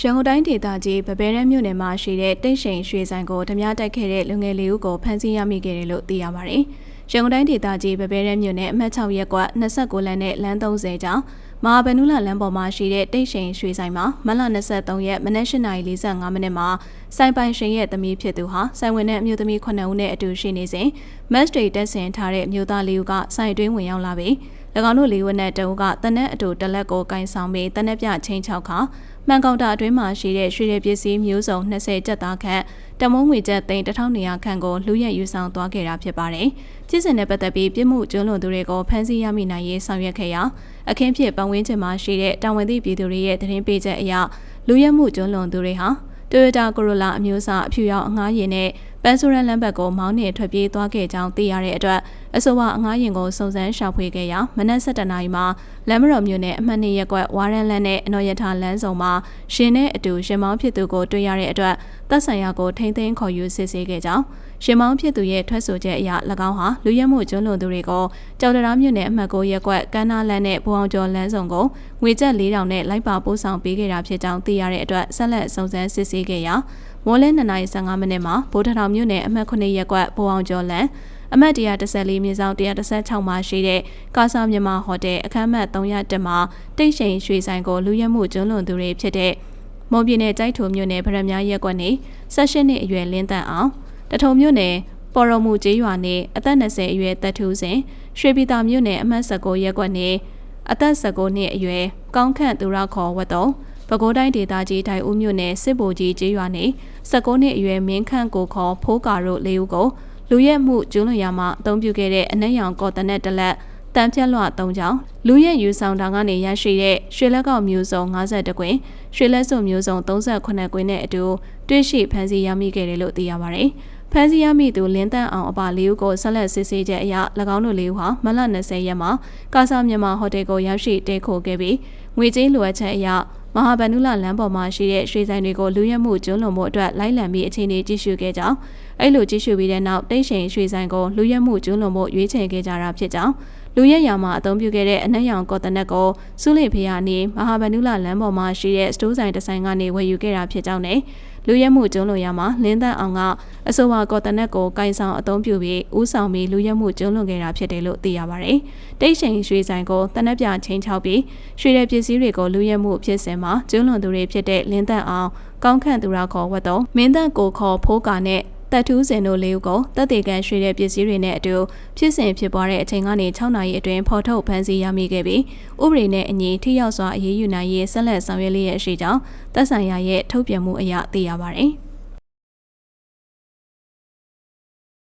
ရန်ကုန်တိုင်းဒေသကြီးဗဘဲရဲမြို့နယ်မှာရှိတဲ့တိတ်ရှိန်ရွှေဆိုင်ကိုဓမြတိုက်ခဲ့တဲ့လူငယ်လေးဦးကိုဖမ်းဆီးရမိခဲ့တယ်လို့သိရပါတယ်။ရန်ကုန်တိုင်းဒေသကြီးဗဘဲရဲမြို့နယ်အမှတ်6ရပ်ကွက်29လမ်းနဲ့လမ်း30ကျောင်းမဟာဗန္ဓုလလမ်းပေါ်မှာရှိတဲ့တိတ်ရှိန်ရွှေဆိုင်မှာမလ23ရက်မနက်8:45မိနစ်မှာစိုင်ပိုင်ရှင်ရဲ့သမီးဖြစ်သူဟာဆိုင်ဝင်တဲ့အမျိုးသမီး9ဦးနဲ့အတူရှိနေစဉ်မတ်စတေတက်ဆင်ထားတဲ့အမျိုးသားလေးဦးကဆိုင်အတွင်းဝင်ရောက်လာပြီး၎ င်းတို့လေးဝက်နဲ့တအုပ်ကတနက်အတူတလက်ကိုကင်ဆောင်ပြီးတနက်ပြချင်းချောက်ခါမှန်ကောင်တာအတွင်းမှာရှိတဲ့ရွှေရည်ပစ္စည်းမျိုးစုံ20ကျပ်သားခန့်တမုံငွေကျပ်သိန်း1200ခန့်ကိုလူရက်ယူဆောင်သွားခဲ့တာဖြစ်ပါတယ်။ပြည်စင်နဲ့ပတ်သက်ပြီးပြစ်မှုကျူးလွန်သူတွေကိုဖမ်းဆီးရမိနိုင်ရေးဆောင်ရွက်ခဲ့ရာအခင်းဖြစ်ပတ်ဝန်းကျင်မှာရှိတဲ့တာဝန်သိပြည်သူတွေရဲ့သတင်းပေးချက်အရလူရက်မှုကျူးလွန်သူတွေဟာ Toyota Corolla အမျိုးအစားအဖြူရောင်အငှားယာဉ်နဲ့ပန်းဆိုရန်လမ်းဘက်ကိုမောင်းနှင်ထွက်ပြေးသွားခဲ့ကြောင်းသိရတဲ့အတွက် အဆိုပါအငှားယာဉ်ကိုစုံစမ်းရှာဖွေခဲ့ရာမနက်7:00နာရီမှာလမ်းမတော်မြို့နယ်အမှတ်2ရပ်ကွက်ဝါရန်လန်းနဲ့အနော်ရထားလမ်းဆောင်မှာရှင်နဲ့အတူရှင်မောင်းဖြစ်သူကိုတွေ့ရတဲ့အတွက်တပ်ဆိုင်ရာကိုထိမ့်သိမ်းခေါ်ယူစစ်ဆေးခဲ့ကြောင်းရှင်မောင်းဖြစ်သူရဲ့ထွက်ဆိုချက်အရ၎င်းဟာလူရဲမှုကျွလွန်သူတွေကိုကြောက်တရားမြို့နယ်အမှတ်9ရပ်ကွက်ကမ်းနားလန်းနဲ့ဘူအောင်ကျော်လမ်းဆောင်ကိုငွေကျပ်4000နဲ့လိုက်ပါပို့ဆောင်ပေးခဲ့တာဖြစ်ကြောင်းသိရတဲ့အတွက်ဆက်လက်စုံစမ်းစစ်ဆေးခဲ့ရာမိုးလင်း2:15မိနစ်မှာဗိုလ်ထထောင်မြို့နယ်အမှတ်9ရပ်ကွက်ဘူအောင်ကျော်လန်း အမှတ်114မြေဆောင်116မှာရှိတဲ့ကာဆာမြန်မာဟိုတယ်အခမ်းအမှတ်301မှာတိတ်ရှိန်ရွှေဆိုင်ကိုလူရဲမှုကျွလွန်သူတွေဖြစ်တဲ့မွန်ပြည်နယ်ကြိုက်ထုံမြို့နယ်ဗရမ ्या ရက်ကွက်နေ၁၈နှစ်အရွယ်လင်းတန့်အောင်တထုံမြို့နယ်ပေါ်တော်မူကျေးရွာနေအသက်20အရွယ်တပ်ထူးစဉ်ရွှေပြည်သာမြို့နယ်အမှတ်19ရက်ကွက်နေအသက်19နှစ်အရွယ်ကောင်းခန့်သူရခေါ်ဝတ်တော်ပဲခူးတိုင်းဒေသကြီးတိုင်ဦးမြို့နယ်စစ်ဗိုလ်ကြီးကျေးရွာနေ19နှစ်အရွယ်မင်းခန့်ကိုခေါ်ဖိုးကာတို့လေးဦးကို လူရဲမှုကျူးလွန်ရာမှာအသုံးပြုခဲ့တဲ့အနက်ရောင်ကော်တနက်တလက်တန်ဖြတ်လွှ၃ချောင်းလူရဲယူဆောင်တာကနေရရှိတဲ့ရွှေလက်ကောက်မျိုးစုံ52ကွင်းရွှေလက်စုံမျိုးစုံ38ကွင်းနဲ့အတူတွေ့ရှိဖမ်းဆီးရမိခဲ့တယ်လို့သိရပါတယ်။ဖမ်းဆီးရမိသူလင်းတန်းအောင်အပါလေးဦးကိုဆက်လက်စစ်ဆေးချက်အရ၎င်းတို့လေးဦးဟာမလ20ရက်မှာကာဆာမြန်မာဟိုတယ်ကိုရောက်ရှိတဲခိုခဲ့ပြီး ငွေကြေးလိုအပ်ချက်အရမဟာဗန္ဓုလလမ်းပေါ်မှာရှိတဲ့ရွှေဆိုင်တွေကိုလူရဲမှုကျွလွန်မှုအတွက်လိုက်လံပြီးအခြေအနေကြည့်ရှုခဲ့ကြောင်းအဲ့လိုကြည့်ရှုပြီးတဲ့နောက်တိတ်ရှိန်ရွှေဆိုင်ကိုလူရဲမှုကျွလွန်မှုရွေးချယ်ခဲ့ကြတာဖြစ်ကြောင်း လူရဲရောင်မှာအသုံးပြုခဲ့တဲ့အနက်ရောင်ကော်တနက်ကိုစုလိဖေယာနေမဟာဗန္ဓုလလမ်းပေါ်မှာရှိတဲ့စတိုးဆိုင်တစ်ဆိုင်ကနေဝယ်ယူခဲ့တာဖြစ်ကြောင်းနဲ့လူရဲမှုကျုံးလွန်ရမှာလင်းသက်အောင်ကအဆိုပါကော်တနက်ကိုကင်ဆောင်အသုံးပြုပြီးဥဆောင်ပြီးလူရဲမှုကျုံးလွန်ခဲ့တာဖြစ်တယ်လို့သိရပါတယ်။တိတ်ရှိန်ရွှေဆိုင်ကိုတနက်ပြချင်းချောက်ပြီးရွှေတဲ့ပစ္စည်းတွေကိုလူရဲမှုဖြစ်စဉ်မှာကျုံးလွန်သူတွေဖြစ်တဲ့လင်းသက်အောင်ကောင်းခန့်သူရခေါ်ဝတ်တော်မင်းသက်ကိုခေါ်ဖိုးကာနဲ့ တပ်ထူးစင်တို့လေးဦးကိုတပ်တေကန်ရွှေတဲ့ပစ္စည်းတွေနဲ့အတူဖြစ်စဉ်ဖြစ်ပွားတဲ့အချိန်ကနေ6နာရီအတွင်းဖော်ထုတ်ဖမ်းဆီးရမိခဲ့ပြီးဥပဒေနဲ့အညီထိရောက်စွာအရေးယူနိုင်ရေးဆက်လက်ဆောင်ရွက်လျက်ရှိကြောင်းတပ်ဆိုင်ရာရဲ့ထုတ်ပြန်မှုအရသိရပါတယ်။